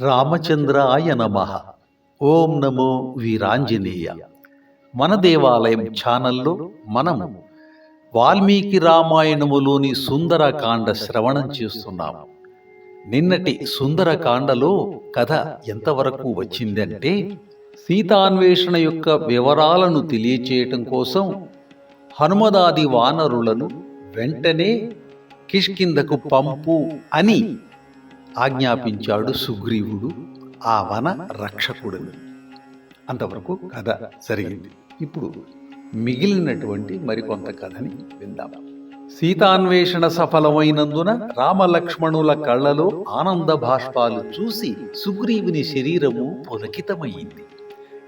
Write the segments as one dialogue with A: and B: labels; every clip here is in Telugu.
A: రామచంద్రాయ నమ. ఓం నమో వీరాంజనేయ. మన దేవాలయం ఛానల్లో మనము వాల్మీకి రామాయణములోని సుందరకాండ శ్రవణం చేస్తున్నాము నిన్నటి సుందరకాండలో కథ ఎంతవరకు వచ్చిందంటే సీతాన్వేషణ యొక్క వివరాలను తెలియచేయటం కోసం హనుమదాది వానరులను వెంటనే కిష్కిందకు పంపు అని ఆజ్ఞాపించాడు సుగ్రీవుడు ఆ వన రక్షకుడిని. అంతవరకు కథ జరిగింది. ఇప్పుడు మిగిలినటువంటి మరికొంత కథని విందాం. సీతాన్వేషణ సఫలమైనందున రామలక్ష్మణుల కళ్ళలో ఆనంద భాష్పాలు చూసి సుగ్రీవుని శరీరము పులకితమైంది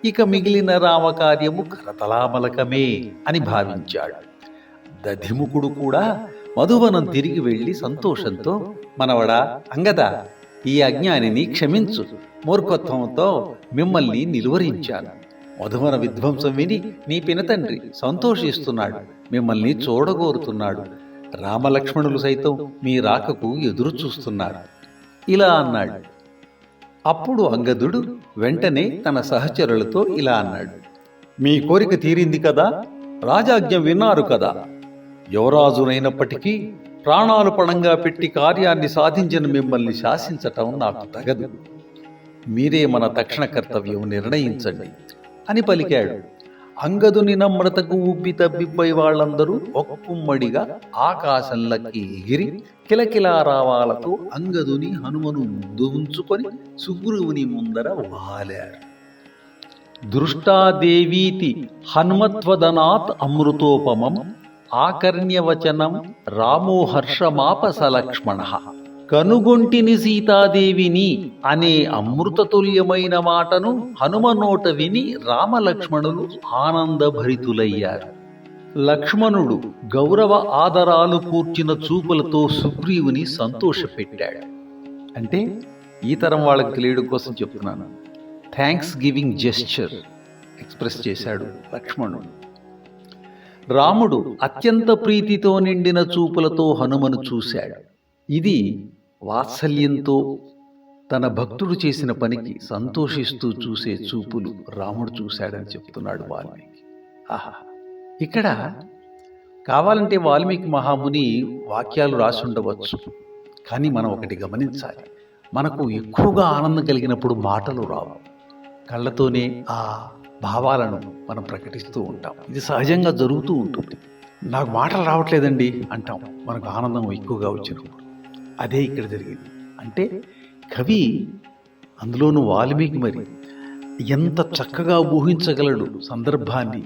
A: ఇక మిగిలిన రామకార్యము కరతలామలకమే అని భావించాడు. దధిముఖుడు కూడా మధువనం తిరిగి వెళ్ళి సంతోషంతో మనవడా అంగద ఈ అజ్ఞానిని క్షమించు. మూర్ఖత్వంతో మిమ్మల్ని నిలువరించాను. మధువన విధ్వంసం విని నీ పినతండ్రి సంతోషిస్తున్నాడు. మిమ్మల్ని చూడగోరుతున్నాడు. రామలక్ష్మణులు సైతం మీ రాకకు ఎదురు చూస్తున్నారు. ఇలా అన్నాడు. అప్పుడు అంగదుడు వెంటనే తన సహచరులతో ఇలా అన్నాడు. మీ కోరిక తీరింది కదా? రాజాజ్ఞ విన్నారు కదా? యువరాజునైనప్పటికీ ప్రాణాలు పణంగా పెట్టి కార్యాన్ని సాధించిన మిమ్మల్ని శాసించటం నాకు తగదు. మీరే మన తక్షణ కర్తవ్యం నిర్ణయించండి అని పలికాడు. అంగదుని నమ్రతకు ఉబ్బి తబ్బిబ్బై వాళ్ళందరూ ఒక్కుమ్మడిగా ఆకాశంలకి ఎగిరి కిలకిలారావాలతో అంగదుని హనుమను ముందు ఉంచుకొని సుగ్రీవుని ముందర వాలారు. దృష్టాదేవీతి హనుమత్వదనాత్ అమృతోపమం ఆకర్ణ్యవచనం రామో హర్షమాపసలక్ష్మణ. కనుగొంటిని సీతాదేవిని అనే అమృతతుల్యమైన మాటను హనుమనోట విని రామలక్ష్మణులు ఆనందభరితులయ్యారు. లక్ష్మణుడు గౌరవ ఆదరాలు కూర్చిన చూపులతో సుగ్రీవుని సంతోషపెట్టాడు. అంటే ఈ తరం వాళ్ళకి తెలియడం కోసం చెప్తున్నాను. థ్యాంక్స్ గివింగ్ జెస్చర్ ఎక్స్ప్రెస్ చేశాడు లక్ష్మణుడు. రాముడు అత్యంత ప్రీతితో నిండిన చూపులతో హనుమను చూశాడు. ఇది వాత్సల్యంతో తన భక్తుడు చేసిన పనికి సంతోషిస్తూ చూసే చూపులు రాముడు చూశాడని చెప్తున్నాడు వాల్మీకి. ఆహా. ఇక్కడ కావాలంటే వాల్మీకి మహాముని వాక్యాలు రాసి ఉండవచ్చు కానీ మనం ఒకటి గమనించాలి. మనకు ఎక్కువగా ఆనందం కలిగినప్పుడు మాటలు రావు. కళ్ళతోనే ఆ భావాలను మనం ప్రకటిస్తూ ఉంటాం. ఇది సహజంగా జరుగుతూ ఉంటుంది. నాకు మాటలు రావట్లేదండి అంటాం. మనకు ఆనందం ఎక్కువగా వచ్చినప్పుడు. అదే ఇక్కడ జరిగింది. అంటే కవి అందులోనూ వాల్మీకి మరి ఎంత చక్కగా ఊహించగలడు సందర్భాన్ని.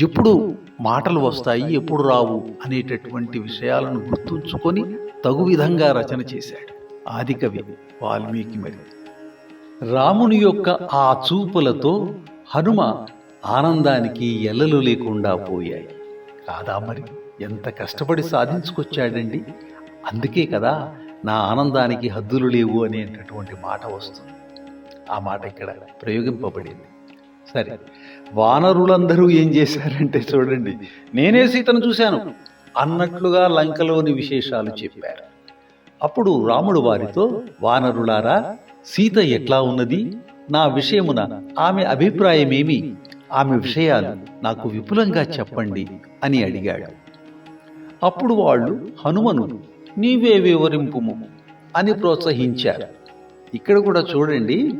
A: ఎప్పుడు మాటలు వస్తాయి ఎప్పుడు రావు అనేటటువంటి విషయాలను గుర్తుంచుకొని తగు విధంగా రచన చేశాడు ఆదికవి వాల్మీకి మరి. రాముని యొక్క ఆ చూపులతో హనుమ ఆనందానికి ఎల్లలు లేకుండా పోయాయి. కాదా మరి? ఎంత కష్టపడి సాధించుకొచ్చాడండి? అందుకే కదా నా ఆనందానికి హద్దులు లేవు అనేటటువంటి మాట వస్తుంది. ఆ మాట ఇక్కడ ప్రయోగింపబడింది. సరే వానరులందరూ ఏం చేశారంటే చూడండి నేనే సీతను చూశాను అన్నట్లుగా లంకలోని విశేషాలు చెప్పారు. అప్పుడు రాముడు వారితో వానరులారా సీత ఎట్లా ఉన్నది? నా విషయమున ఆమె అభిప్రాయమేమి? ఆమె విషయాలు నాకు విపులంగా చెప్పండి అని అడిగాడు. అప్పుడు వాళ్ళు హనుమను నీవే వివరింపుము అని ప్రోత్సహించారు. ఇక్కడ కూడా చూడండి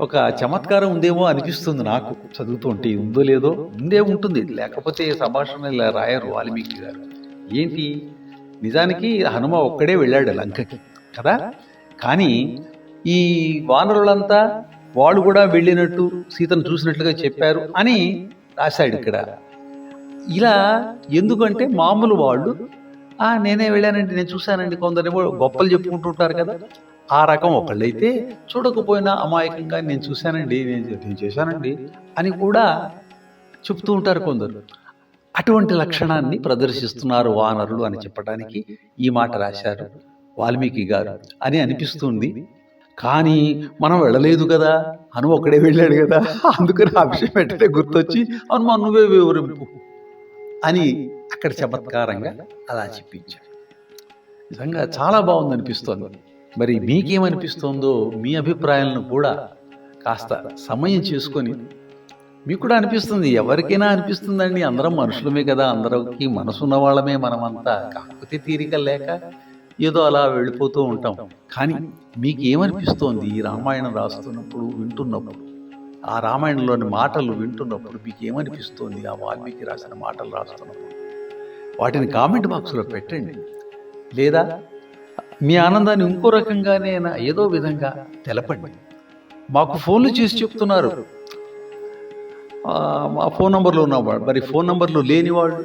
A: ఒక చమత్కారం ఉందేమో అనిపిస్తుంది నాకు. చదువుతుంటే ఉందో లేదో ఉందే ఉంటుంది. లేకపోతే సంభాషణ ఇలా రాయరు వాల్మీకి గారు. ఏంటి? నిజానికి హనుమ ఒక్కడే వెళ్ళాడు లంకకి కదా? కానీ ఈ వానరులంతా వాళ్ళు కూడా వెళ్ళినట్టు సీతను చూసినట్లుగా చెప్పారు అని రాశాడు ఇక్కడ. ఇలా ఎందుకంటే మామూలు వాళ్ళు ఆ నేనే వెళ్ళానండి నేను చూశానండి కొందరు గొప్పలు చెప్పుకుంటుంటారు కదా ఆ రకం ఒకళ్ళైతే చూడకపోయినా అమాయకంగా నేను చూశానండి నేను నేను చేశానండి అని కూడా చెప్తూ ఉంటారు కొందరు. అటువంటి లక్షణాన్ని ప్రదర్శిస్తున్నారు వానరులు అని చెప్పడానికి ఈ మాట రాశారు వాల్మీకి గారు అని అనిపిస్తుంది. కానీ మనం వెళ్ళలేదు కదా. అను ఒకడే వెళ్ళాడు కదా. అందుకని ఆ విషయం వెంటనే గుర్తొచ్చి అవును నువ్వే వివరింపు అని అక్కడ చమత్కారంగా అలా చెప్పించాడు నిజంగా చాలా బాగుంది అనిపిస్తోంది మరి మీకేమనిపిస్తోందో మీ అభిప్రాయాలను కూడా కాస్త సమయం చేసుకొని మీకు కూడా అనిపిస్తుంది. ఎవరికైనా అనిపిస్తుందండి. అందరం మనుషులమే కదా. అందరికి మనసున్న వాళ్ళమే మనమంతా. కాకపోతే తీరిక లేక ఏదో అలా వెళ్ళిపోతూ ఉంటాం. కానీ మీకు ఏమనిపిస్తోంది ఈ రామాయణం రాస్తున్నప్పుడు వింటున్నప్పుడు? ఆ రామాయణంలోని మాటలు వింటున్నప్పుడు మీకు ఏమనిపిస్తోంది ఆ వాల్మీకి రాసిన మాటలు రాస్తున్నప్పుడు? వాటిని కామెంట్ బాక్స్లో పెట్టండి. లేదా మీ ఆనందాన్ని ఇంకో రకంగానే ఏదో విధంగా తెలపండి. మాకు ఫోన్లు చేసి చెప్తున్నారు. మా ఫోన్ నంబర్లో ఉన్నవాడు మరి ఫోన్ నంబర్లు లేని వాళ్ళు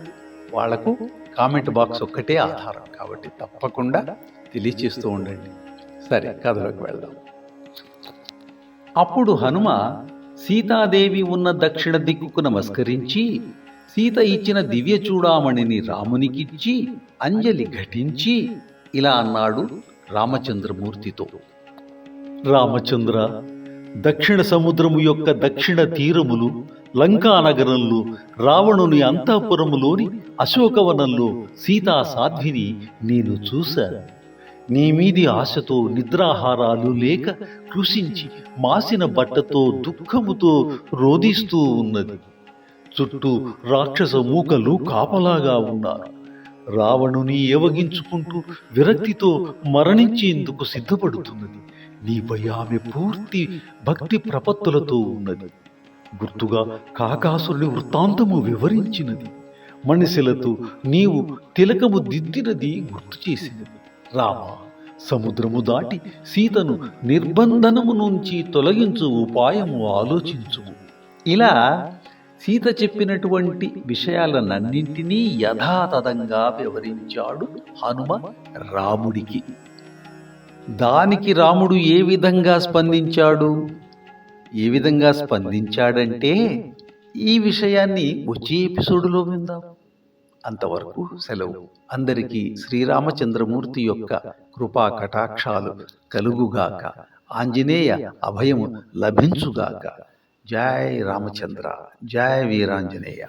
A: వాళ్ళకు కామెంట్ బాక్స్ ఒక్కటే ఆధారం. కాబట్టి తప్పకుండా తెలియచేస్తూ ఉండండి. సరే కథలోకి వెళ్దాం. అప్పుడు హనుమ సీతాదేవి ఉన్న దక్షిణ దిక్కుకు నమస్కరించి సీత ఇచ్చిన దివ్య చూడామణిని రామునికిచ్చి అంజలి ఘటించి ఇలా అన్నాడు రామచంద్రమూర్తితో. రామచంద్ర దక్షిణ సముద్రము యొక్క దక్షిణ తీరములు లంకా నగరంలో రావణుని అంతఃపురములోని అశోకవనంలో సీతా సాధ్విని నేను చూశాను నీ మీది ఆశతో నిద్రాహారాలు లేక కృషించి మాసిన బట్టతో దుఃఖముతో రోధిస్తూ ఉన్నది. చుట్టూ రాక్షస మూకలు కాపలాగా ఉన్నారు. రావణుని ఏవగించుకుంటూ విరక్తితో మరణించేందుకు సిద్ధపడుతున్నది. నీపై ఆమె పూర్తి భక్తి ప్రపత్తులతో ఉన్నది. గుర్తుగా కాకాసురుని వృత్తాంతము వివరించినది. మనిషిలతో నీవు తిలకము దిద్దినది గుర్తు చేసినది. రామ సముద్రము దాటి సీతను నిర్బంధనము నుంచి తొలగించు ఉపాయము ఆలోచించు ఇలా సీత చెప్పినటువంటి విషయాలన్నింటినీ యథాతథంగా వివరించాడు హనుమ రాముడికి. దానికి రాముడు ఏ విధంగా స్పందించాడు? ఏ విధంగా స్పందించాడంటే ఈ విషయాన్ని వచ్చే ఎపిసోడులో విందాం. అంతవరకు సెలవు. అందరికీ శ్రీరామచంద్రమూర్తి యొక్క కృపా కటాక్షాలు కలుగుగాక. ఆంజనేయ అభయము లభించుగాక. జై రామచంద్ర. జై వీరాంజనేయ.